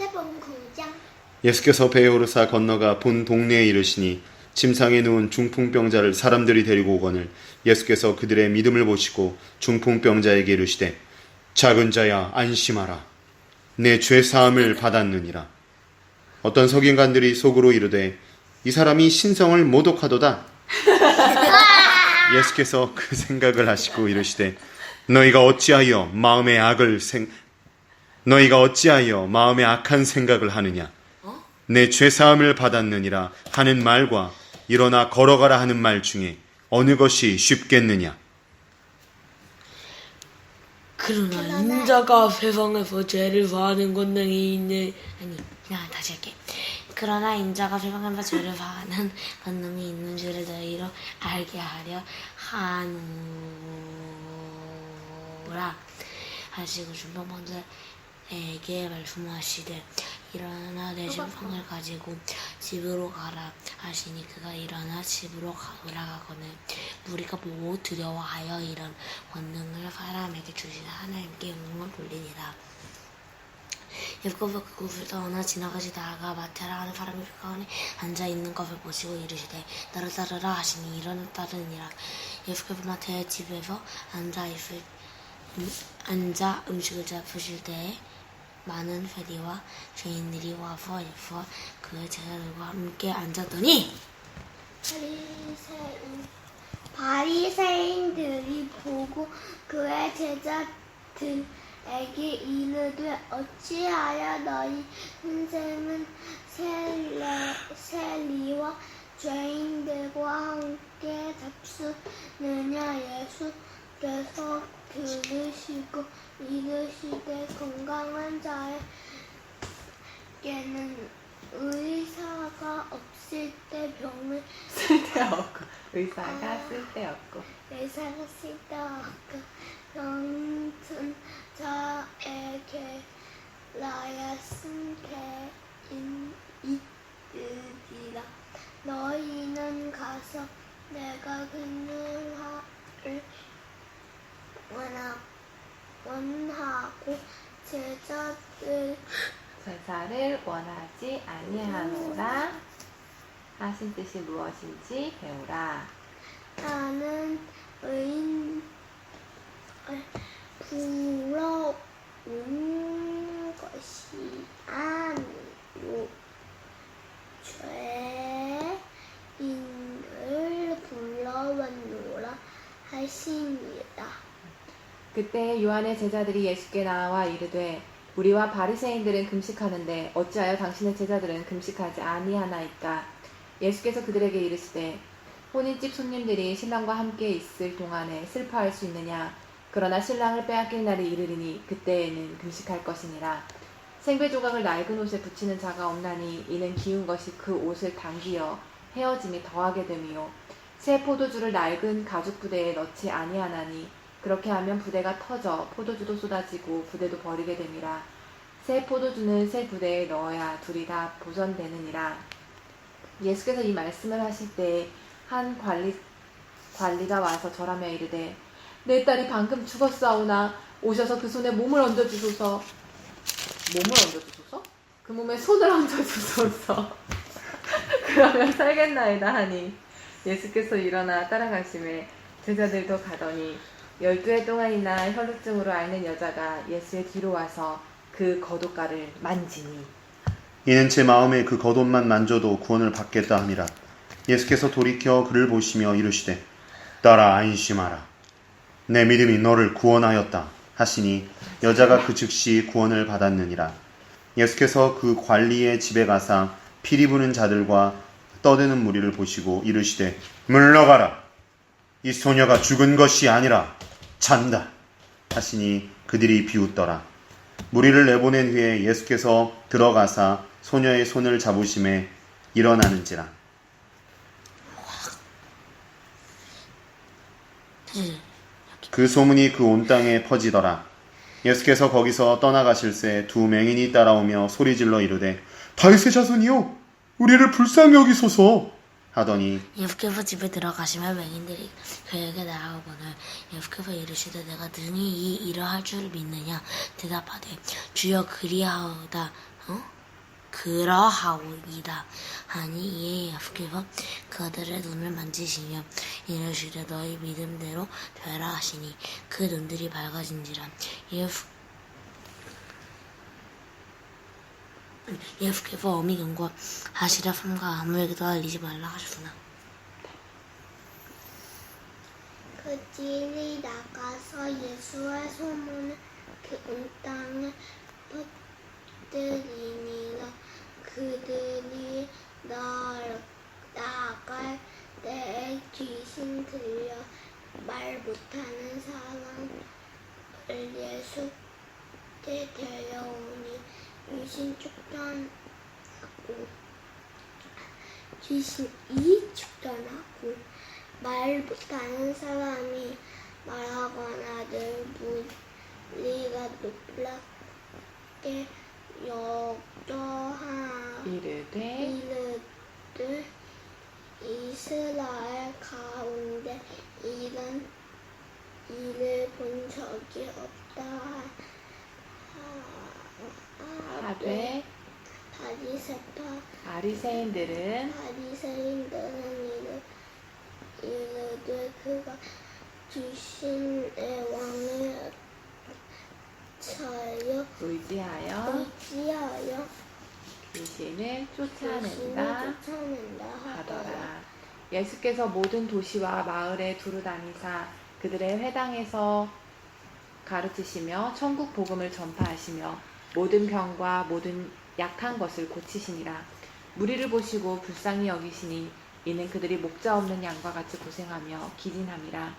마태복음 9장. 예수께서 배에 오르사 건너가 본 동네에 이르시니 침상에 누운 중풍병자를 사람들이 데리고 오거늘 예수께서 그들의 믿음을 보시고 중풍병자에게 이르시되 작은 자야 안심하라. 내 죄 사함을 받았느니라. 어떤 석인관들이 속으로 이르되 이 사람이 신성을 모독하도다. 예수께서 그 생각을 하시고 이르시되 너희가 어찌하여 마음의 악을 생 너희가 어찌하여 마음에 악한 생각을 하느냐? 내 죄사함을 받았느니라 하는 말과 일어나 걸어가라 하는 말 중에 어느 것이 쉽겠느냐? 그러나 인자가 세상에서 죄를 사하는 권능이 있는 아니 그냥 다시 할게. 그러나 인자가 세상에서 죄를 사하는 권능이 있는 줄을 너희로 알게 하려 하노라. 하시고 준병번들 에게 말씀하시되 일어나 내 신방을 가지고 집으로 가라. 하시니 그가 일어나 집으로 가- 올라가거늘 우리가 보고 두려워하여 이런 권능을 사람에게 주신 하나님께 영광을 돌리니라. 예수께서 그곳을 떠나 지나가시다가 마태라 하는 사람이 가운데 앉아 있는 것을 보시고 이르시되 나를 따르라 하시니 일어나 따르니라. 예수께서 마태의 집에서 앉아 있을 음, 앉아 음식을 잡으실 때에 많은 세리와 죄인들이 와서 예수와 그의 제자들과 함께 앉았더니 바리새인 바리새인들이 보고 그의 제자들에게 이르되 어찌하여 너희 선생은 세례, 세리와 죄인들과 함께 잡수느냐? 예수 께서 들으시고 이르시되 건강한 자에게는 의사가 없을 때 병을 쓸데없고 의사가 쓸데없고. 의사가 쓸데없고 병든 자에게 라야 쓴게 있으리라. 너희는 가서 내가 원하, 원하고 제자들 제사를 원하지 아니하노라. 하신 뜻이 무엇인지 배우라. 나는 의인 부러운 것이 아니요. 죄인을 불러왔노라 하시니라 그때 요한의 제자들이 예수께 나와 이르되 우리와 바리새인들은 금식하는데 어찌하여 당신의 제자들은 금식하지 아니하나이까? 예수께서 그들에게 이르시되 혼인집 손님들이 신랑과 함께 있을 동안에 슬퍼할 수 있느냐? 그러나 신랑을 빼앗길 날이 이르리니 그때에는 금식할 것이니라. 생배 조각을 낡은 옷에 붙이는 자가 없나니 이는 기운 것이 그 옷을 당기어 헤어짐이 더하게 됨이요. 새 포도주를 낡은 가죽 부대에 넣지 아니하나니 그렇게 하면 부대가 터져 포도주도 쏟아지고 부대도 버리게 됨이라. 새 포도주는 새 부대에 넣어야 둘이 다 보존되느니라. 예수께서 이 말씀을 하실 때 한 관리 관리가 와서 절하며 이르되 내 딸이 방금 죽었사오나 오셔서 그 손에 몸을 얹어 주소서. 몸을 얹어 주소서? 그 몸에 손을 얹어 주소서. 그러면 살겠나이다 하니 예수께서 일어나 따라가심에 제자들도 가더니 열두 해 동안이나 혈루증으로 앓는 여자가 예수의 뒤로 와서 그 겉옷가를 만지니. 이는 제 마음에 그 겉옷만 만져도 구원을 받겠다 함이라. 예수께서 돌이켜 그를 보시며 이르시되 딸아 안심하라. 내 믿음이 너를 구원하였다 하시니 여자가 그 즉시 구원을 받았느니라. 예수께서 그 관리의 집에 가사 피리 부는 자들과 떠드는 무리를 보시고 이르시되 물러가라. 이 소녀가 죽은 것이 아니라 잔다 하시니 그들이 비웃더라. 무리를 내보낸 후에 예수께서 들어가사 소녀의 손을 잡으심에 일어나는지라. 그 소문이 그 온 땅에 퍼지더라. 예수께서 거기서 떠나가실새 두 맹인이 따라오며 소리질러 이르되 다윗의 자손이요 우리를 불쌍히 여기소서 하더니 예수께서 집에 들어가시면 맹인들이 그에게 나아오거늘 예수께서 이르시되 내가 능히 이 일을 할 줄을 믿느냐 대답하되 주여 그리하오다 어? 그러하오이다. 하니 이에 예수께서 그들의 눈을 만지시며 이르시되 너희 믿음대로 되라 하시니 그 눈들이 밝아진지라 예수 예수께서 어미 경고 하시라 삼가 아무에게도 알리지 말라 하셨으나. 그 찐이 나가서 예수의 소문을 그온 땅에 퍼뜨리니라. 그들이 나, 나갈 때에 귀신 들려 말 못하는 사람을 예수께 데려오니 귀신 쫓겨나고 귀신이 쫓겨나고 말 못하는 사람이 말하거나 늘 무리가 놀랍게 여겨하 이르되 이르되 이스라엘 가운데 이런 일을 본 적이 없다 하- 하되 바리새파 바리새인들은 바리새인들은 이르 이르되 그가 귀신의 왕을 저여 의지하여 의지하여 귀신을 쫓아낸다 쫓아낸다 하더라. 하더라. 예수께서 모든 도시와 마을에 두루 다니사 그들의 회당에서 가르치시며 천국 복음을 전파하시며 모든 병과 모든 약한 것을 고치시니라. 무리를 보시고 불쌍히 여기시니 이는 그들이 목자 없는 양과 같이 고생하며 기진함이라.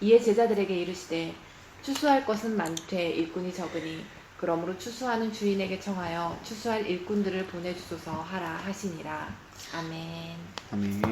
이에 제자들에게 이르시되 추수할 것은 많되 일꾼이 적으니 그러므로 추수하는 주인에게 청하여 추수할 일꾼들을 보내주소서 하라 하시니라. 아멘. 아멘.